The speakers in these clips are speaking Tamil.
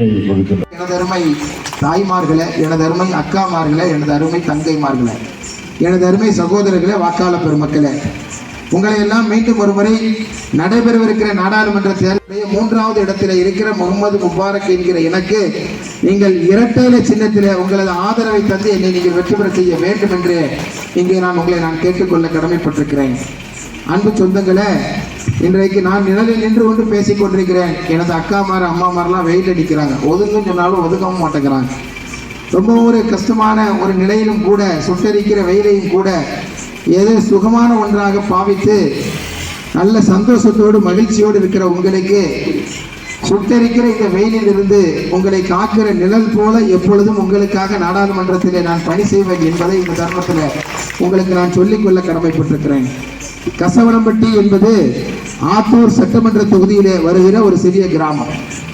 எனது அருமை தாய்மார்களே எனது அருமை அக்காமார்களே எனது அருமை தங்கைமார்களே எனது அருமை சகோதரர்களே வாக்காள பெருமக்களே உங்களை எல்லாம் மீண்டும் ஒருமுறை நடைபெறவிருக்கிற நாடாளுமன்ற தேர்தலுடைய மூன்றாவது இடத்தில் இருக்கிற முகமது முபாரக் என்கிற எனக்கு நீங்கள் இரட்டையில சின்னத்தில் உங்களது ஆதரவை தந்து என்னை நீங்கள் வெற்றி பெற செய்ய வேண்டும் என்று இங்கே நான் உங்களை நான் கேட்டுக்கொள்ள கடமைப்பட்டிருக்கிறேன். அன்பு சொந்தங்களே இன்றைக்கு நான் நிழலில் நின்று கொண்டு பேசிக் கொண்டிருக்கிறேன். எனது அக்காமார் அம்மாமாரெல்லாம் வெயில் அடிக்கிறாங்க. ஒதுங்கன்னு சொன்னாலும் ஒதுக்கவும் மாட்டேங்கிறாங்க. ரொம்ப ஒரு கஷ்டமான ஒரு நிலையிலும் கூட சுட்டரிக்கிற வெயிலையும் கூட ஏதோ சுகமான ஒன்றாக பாவித்து நல்ல சந்தோஷத்தோடு மகிழ்ச்சியோடு இருக்கிற உங்களுக்கு சுட்டரிக்கிற இந்த வெயிலில் இருந்து உங்களை காக்கிற நிழல் போல எப்பொழுதும் உங்களுக்காக நாடாளுமன்றத்தில் நான் பணி செய்வேன் என்பதை இந்த தருணத்தில் உங்களுக்கு நான் சொல்லிக்கொள்ள கடமைப்பட்டிருக்கிறேன். கசவனம்பட்டி என்பது ஆத்தூர் சட்டமன்ற தொகுதியிலே வருகிற ஒரு சிறிய கிராமம்.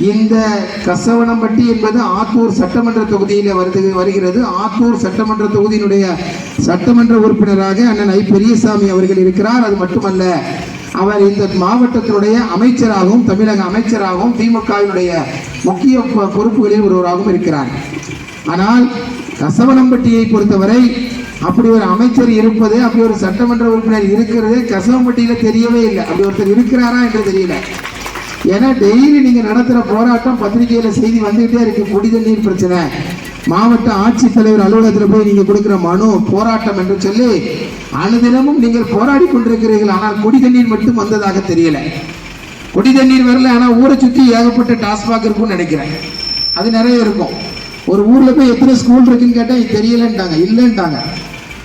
இந்த கசவனம்பட்டி என்பது ஆத்தூர் சட்டமன்ற தொகுதியிலே வருது வருகிறது. ஆத்தூர் சட்டமன்ற தொகுதியினுடைய சட்டமன்ற உறுப்பினராக அண்ணன் ஐ. பெரியசாமி அவர்கள் இருக்கிறார். அது மட்டுமல்ல அவர் இந்த மாவட்டத்தினுடைய அமைச்சராகவும் தமிழக அமைச்சராகவும் திமுகவினுடைய முக்கிய பொறுப்புகளில் ஒருவராகவும் இருக்கிறார். ஆனால் கசவனம்பட்டியை பொறுத்தவரை அப்படி ஒரு அமைச்சர் இருப்பது அப்படி ஒரு சட்டமன்ற உறுப்பினர் இருக்கிறது கசவம்பட்டியில தெரியவே இல்லை. அப்படி ஒருத்தர் இருக்கிறாரா என்று தெரியல. ஏன்னா டெய்லி நீங்க நடத்துற போராட்டம் பத்திரிகையில செய்தி வந்துகிட்டே இருக்கு. குடிதண்ணீர் பிரச்சனை. மாவட்ட ஆட்சித்தலைவர் அலுவலகத்தில் போய் நீங்க கொடுக்குற மனு போராட்டம் என்று சொல்லி அனுதினமும் நீங்கள் போராடி கொண்டிருக்கிறீர்கள். ஆனால் குடி தண்ணீர் மட்டும் வந்ததாக தெரியல. குடிதண்ணீர் வரல ஆனால் ஊரை சுற்றி ஏகப்பட்ட டாஸ்மாக் இருக்கும்னு நினைக்கிறேன். அது நிறைய இருக்கும். ஒரு ஊரில் போய் எத்தனை ஸ்கூல் இருக்குன்னு கேட்டால் இது தெரியலன்ட்டாங்க. இல்லைன்ட்டாங்க.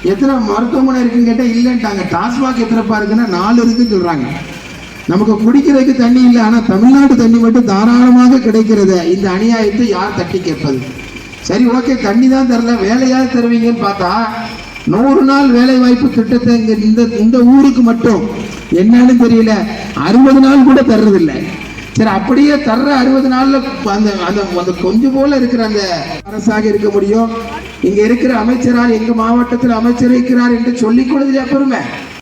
எத்தனை மருத்துவமனை இருக்குன்னு கேட்டால் இல்லைன்ட்டாங்க. டாஸ்மாக் எத்தனைப்பா இருக்குன்னா நாலு இருக்குன்னு சொல்கிறாங்க நமக்கு குடிக்கிறதுக்கு தண்ணி இல்லை ஆனால் தமிழ்நாட்டு தண்ணி மட்டும் தாராளமாக கிடைக்கிறது. இந்த அநியாயத்தை யார் தட்டி கேட்பது? சரி ஓகே தண்ணி தான் தரல வேலையாவது தருவீங்கன்னு பார்த்தா நூறு நாள் வேலை வாய்ப்பு திட்டத்தை இங்கே இந்த இந்த ஊருக்கு மட்டும். என்னன்னு தெரியல. அறுபது நாள் கூட தர்றதில்லை. சரி அப்படியே தர்ற அறுபது நாளில் அந்த அந்த அந்த கொஞ்சம் போல இருக்கிற அந்த அரசாக இருக்க முடியும். இங்க இருக்கிற அமைச்சரால் எங்க மாவட்டத்தில் அமைச்சர் இருக்கிறார் என்று சொல்லிக் கொடுத்து பெருமை.